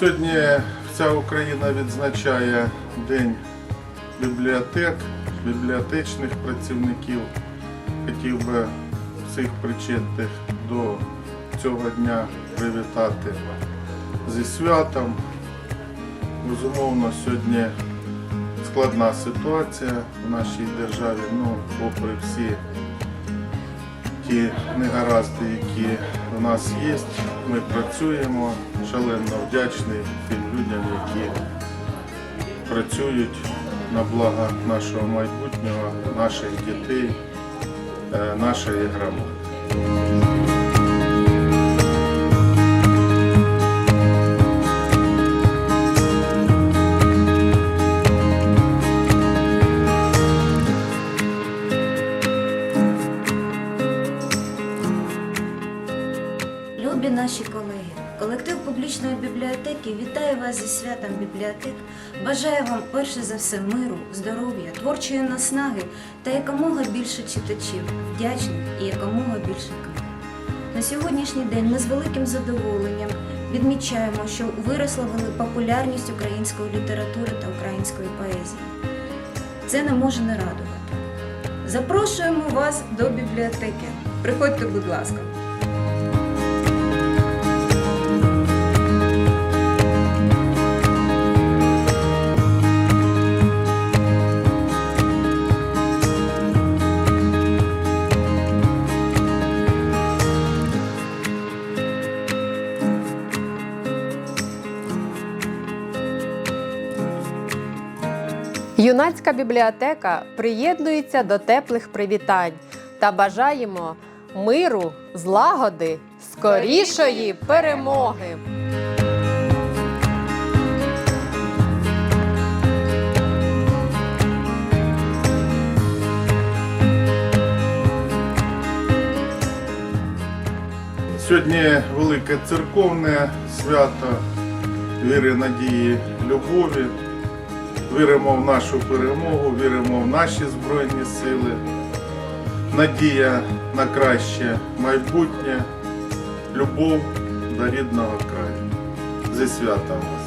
Сьогодні вся Україна відзначає День бібліотек, бібліотечних працівників. Хотів би всіх причетних до цього дня привітати зі святом. Безумовно, сьогодні складна ситуація в нашій державі, ну, попри всі ті негаразди, які у нас є, ми працюємо. Шалено вдячний тим людям, які працюють на благо нашого майбутнього, наших дітей, е, нашої громади. Любі наші колеги, колектив публічної бібліотеки вітає вас зі святом бібліотек. Бажаю вам перше за все миру, здоров'я, творчої наснаги та якомога більше читачів, вдячних і якомога більше книг. На сьогоднішній день ми з великим задоволенням відмічаємо, що виросла популярність української літератури та української поезії. Це не може не радувати. Запрошуємо вас до бібліотеки. Приходьте, будь ласка. Юнацька бібліотека приєднується до теплих привітань та бажаємо миру, злагоди, скорішої перемоги. Сьогодні велике церковне свято віри, надії, любові. Віримо в нашу перемогу, віримо в наші Збройні сили. Надія на краще майбутнє, любов до рідного краю. Зі святом!